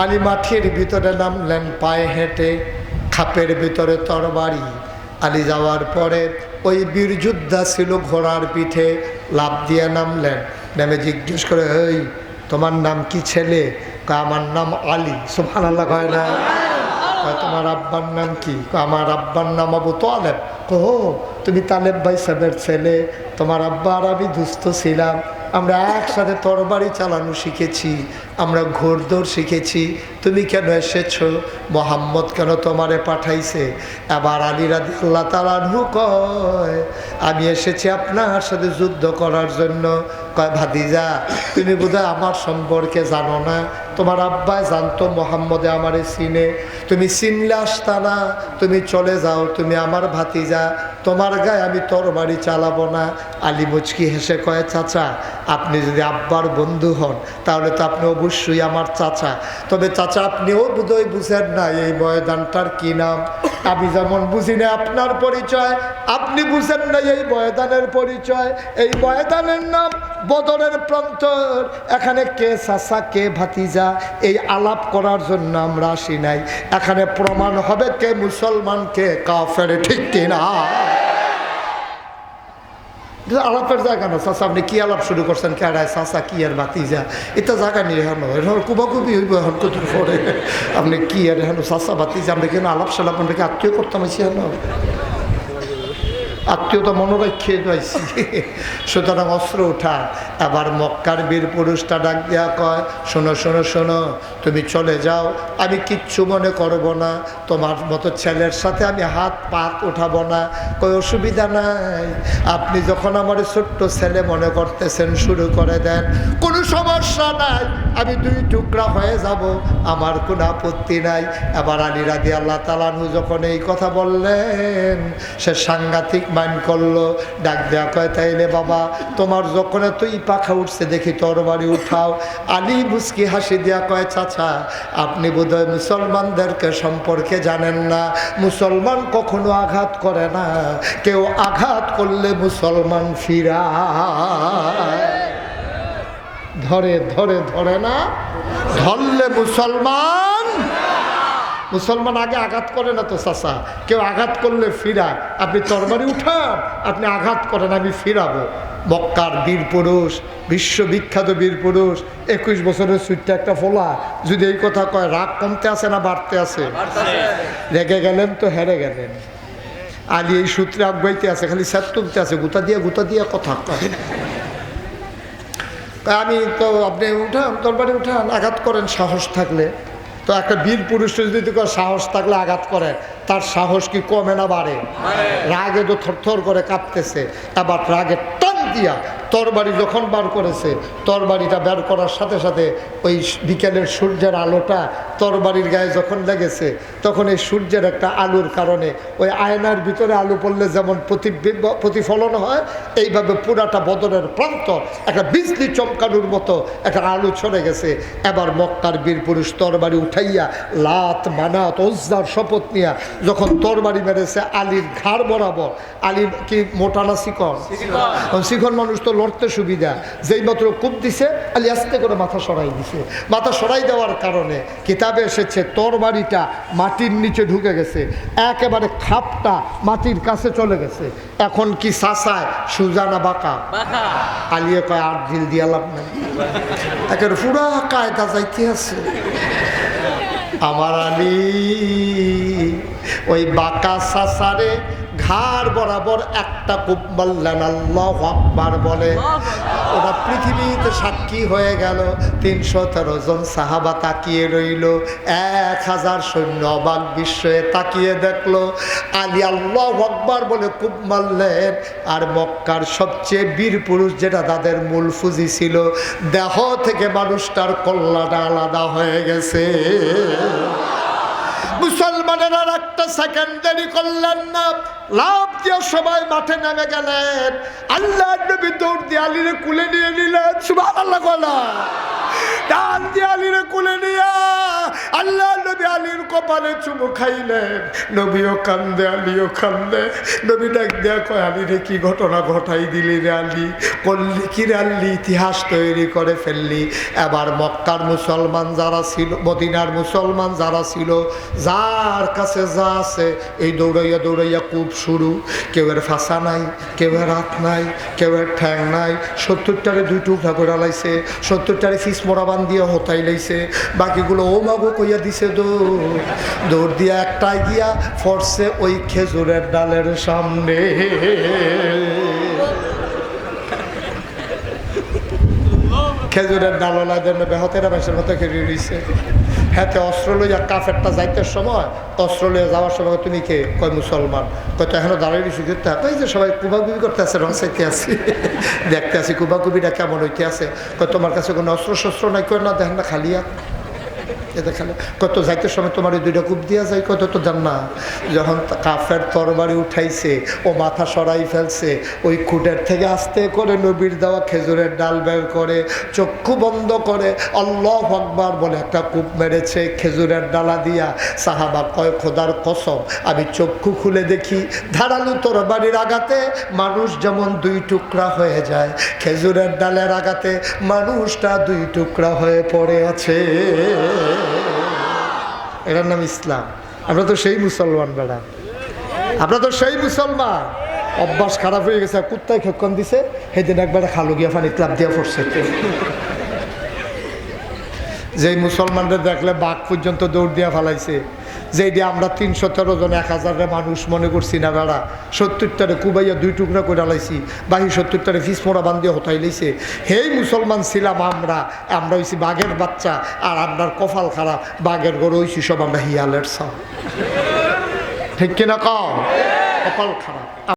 আলী মাঠের ভিতরে নামলেন পায়ে হেঁটে, খাপের ভিতরে তরবারি। আলী যাওয়ার পরে ওই বীর যোদ্ধা ছিল ঘোড়ার পিঠে লাভ দিয়ে নামলেন। নেমে জিজ্ঞেস করে, এই, তোমার নাম কি ছেলে? আমার নাম আলী। সুফান আল্লাহ কয়, না। তোমার আব্বার নাম কি? আমার আব্বার নাম আবু তোয়ালেব ও, তুমি তালেব ভাই সাহেবের ছেলে। তোমার আব্বা আর আমি দুস্থ ছিলাম। আমরা একসাথে তরবারি চালানো শিখেছি, আমরা ঘোরদৌড় শিখেছি। তুমি কেন এসেছ? মোহাম্মদ কেন তোমারে পাঠাইছে? এবার আলী রাদি আল্লাহ তালানহু কয়, আমি এসেছি আপনার সাথে যুদ্ধ করার জন্য। কয়, ভাতিজা, তুমি বোধহয় আমার সম্পর্কে জানো না। তোমার আব্বায় জানতো মোহাম্মদে আমারে চিনে। তুমি চিনলে আসতা না। তুমি চলে যাও, তুমি আমার ভাতিজা। তোমার গায়ে আমি তরবারি চালাবো না। আলী মুচকি হেসে কয়, চাচা আপনি যদি আব্বার বন্ধু হন, তাহলে তো আপনি অবশ্যই আমার চাচা। তবে চাচা, আপনিও বোধহয় বুঝেন না এই ময়দানটার কি নাম। আমি যেমন বুঝি না আপনার পরিচয়, আপনি বুঝেন না এই ময়দানের পরিচয়। এই ময়দানের নাম বদরের প্রান্তর। এখানে কে চাচা, কে ভাতিজা, এই আলাপ করার জন্য আমরা আসি নাই। এখানে প্রমাণ হবে কে মুসলমান, কে কাফের, ঠিক কিনা? আলাপের জায়গা না চাষা আপনি কী আলাপ শুরু করছেন? কেডায় চাষা কি আর বাতি যা? এটা জায়গা নিয়ে হেন এখন কুবাকুবি হইব এখন কত পরে? আপনি কি আর হেন চাষা বাতিজা আপনি কেন আলাপ সালাপ আপনাকে আত্মীয় করতাম আছি আত্মীয়তা মনোরাক্ষে পাইছি সুতরাং অস্ত্র উঠা আবার মক্কার বীর পুরুষটা ডাক দেওয়া কয়, শোনো শোনো শোনো, তুমি চলে যাও। আমি কিচ্ছু মনে করব না। তোমার মতো ছেলের সাথে আমি হাত পাত উঠাবো না। কই অসুবিধা নাই। আপনি যখন আমার ছোট্ট ছেলে মনে করতেছেন, শুরু করে দেন, কোনো সমস্যা নাই। আমি দুই টুকরা হয়ে যাব। আমার কোনো আপত্তি নাই। এবার আলী রাদি আল্লাহ তালানহু যখন এই কথা বললেন, সে সাংঘাতিক মাইন্ড করল, ডাক দেয়া কয় তাইলে বাবা, তোমার যখন তুই পাখা উঠছে দেখি তোর বাড়ি উঠাও। আলী মুস্কি হাসি দেয়া কয়, চাচা, আপনি বোধহয় মুসলমানদেরকে সম্পর্কে জানেন না। মুসলমান কখনো আঘাত করে না। কেউ আঘাত করলে মুসলমান ফিরা ধরে ধরে ধরে না, ধরলে মুসলমান মুসলমান আগে আঘাত করে না তো চাষা কেউ আঘাত করলে ফিরায়। আপনি তরবারি উঠান, আপনি আঘাত করেন, আমি ফিরাবো। মক্কার বীর পুরুষ, বিশ্ববিখ্যাত বীর পুরুষ, একুশ বছরের সুইটটা একটা ফোলা। যদি এই কথা কয়, রাগ কমতে আসে না বাড়তে আসে? রেগে গেলেন তো হেরে গেলেন। আলী এই সূত্রে আগাইতে আছে, খালি স্যার তুলতে আছে, গুতা দিয়ে গুতা দিয়ে কথা কয়, আমি তো আপনি উঠান, তরবারি উঠান, আঘাত করেন, সাহস থাকলে। তো একটা বীর পুরুষের যদি সাহস থাকলে আঘাত করে তার সাহস কি কমে না বাড়ে। রাগে তো থরথর করে কাঁপতেছে আবার রাগে টান দিয়া তরবারি যখন বার করেছে তরবারিটা বের করার সাথে সাথে ওই বিকেলের সূর্যের আলোটা তরবারির গায়ে যখন লেগেছে তখন এই সূর্যের একটা আলোর কারণে ওই আয়নার ভিতরে আলো পড়লে যেমন প্রতিবিম্ব প্রতিফলন হয় এইভাবে পুরাটা বদরের প্রান্ত একটা বিজলি চমকানোর মতো একটা আলো ছড়ে গেছে। এবার মক্কার বীর পুরুষ তরবারি উঠাইয়া লাত মানাত ওজ্জার শপথ নিয়া যখন তরবারি মেরেছে আলীর ঘাড় বরাবর আলীর কি মোটা না শিকড় শিখন মানুষ তো লড়তে সুবিধা। যেই মাত্র কূপ দিছে আলী আস্তে করে মাথা সরাই দিছে। মাথা সরাই দেওয়ার কারণে কিতাবে এসেছে তোর তরবারিটা মাটির নিচে ঢুকে গেছে। একেবারে খাপটা মাটির কাছে চলে গেছে। এখন কি সাসায়? সুজানা বাঁকা? আলিয়ে কয় আট ঢিল দিয়া লাভ নাই। একের পুরা কায়দা যাইতে আছে। আমার আলী ওই বাঁকা সাসারে ঘাড় বরাবর একটা কূপ মারলেন আল্লাহ আকবার বলে। ওরা পৃথিবীতে সাক্ষী হয়ে গেল তিনশো তেরো জন সাহাবা তাকিয়ে রইল এক হাজার সৈন্য অবাক বিস্ময়ে তাকিয়ে দেখল আলী আল্লাহ আকবার বলে কূপ মারলেন আর মক্কার সবচেয়ে বীর পুরুষ যেটা তাদের মূল ফুজি ছিল দেহ থেকে মানুষটার কল্লাটা আলাদা হয়ে গেছে। মুসলমানের একটা সেকেন্ড দেরি করলেন না। লাভ দিয়ে সবাই মাঠে নেমে গেলেন। আল্লাহ নবী দৌড় দিয়ে কুলে নিয়ে নিলেন। সুবাহ আল্লাহ গলা ডান দিয়ে কুলে নিয়ে আল্লাহ আলীর কপালে চুমু খাইলেন নবীও কান্দে, আলীও কান্দে। নবী ডাক দেয়া কয়, আলী রে, কি ঘটনা ঘটাই দিলি রে আলী? করলি কি রে আলী? ইতিহাস তৈরি করে ফেললি। এবার মক্কার মুসলমান যারা ছিল, মদিনার মুসলমান যারা ছিল, যার কাছে যা আছে, এই দৌড়াইয়া দৌড়াইয়া কূপ শুরু। কেউ এর ফাঁসা নাই, কেউ এর হাত নাই, কেউ এর ঠ্যাং নাই। সত্তরটারে দুই টুকরা করে লাইছে, সত্তরটারে ফিস মোড়া বান দিয়ে হতাই লাইছে। বাকিগুলো ও মাগো কইয়া দিছে দৌড় দৌড় একটাই গিয়া ওই খেজুরের ডালের সামনে। খেজুরের বেহতেরা বেশের মতো হাতে অস্ত্র লইয়া কাফেরটা যাইতে সময় অস্ত্র লইয়া যাওয়ার সময় তুমি কে? কয়, মুসলমান। কয়, তো এখনও দাঁড়িয়ে রয়েছি করতে ওই যে সবাই কুবাকুবি করতে আছে রং চাইতে আছি। দেখতে আছি কুবাকুবিটা কেমন হইতে আছে। কয়, তোমার কাছে কোনো অস্ত্র শস্ত্র নাই? কয়, না, দেখেন না খালিয়া কত যাইতে সময় তোমার ওই দুইটা কূপ দিয়া যায়, কত তো জান না। যখন কাফের তরবারি উঠাইছে, ও মাথা সরাই ফেলছে, ওই কুটের থেকে আস্তে করে নবীর দেওয়া খেজুরের ডাল বের করে, চক্ষু বন্ধ করে, আল্লাহ আকবার বলে একটা কূপ মেরেছে খেজুরের ডালা দিয়া। সাহাবা কয়, খোদার কসম, আমি চক্ষু খুলে দেখি, ধারালু তরবারির আঘাতে মানুষ যেমন দুই টুকরা হয়ে যায়, খেজুরের ডালের আঘাতে মানুষটা দুই টুকরা হয়ে পড়ে আছে। এটার নাম ইসলাম। আমরা তো সেই মুসলমান বেড়া। আমরা তো সেই মুসলমান। অভ্যাস খারাপ হয়ে গেছে কুত্তায় খেক্ষণ দিছে সেদিন একবার খালু গিয়া পানি ক্লাব দিয়া পড়ছে। যে মুসলমানদের দেখলে বাঘ পর্যন্ত দৌড় দিয়া ফেলাইছে দিয়ে আমরা তিনশো তেরো জন, এক হাজারের মানুষ মনে করছি না বেড়া। সত্তরটারে কুবাইয়া দুই টুকরা করে লাইছি, বাহি সত্তরটারে ফিস মোড়া বান্ধিয়া হতাই লাইছে। হেই মুসলমান ছিলাম আমরা আমরা হইছি বাঘের বাচ্চা, আর আপনার কপাল খারাপ, বাঘের গরু হইছি সব আমরা হিয়ালের সাও ঠিক কিনা কপাল খারাপ।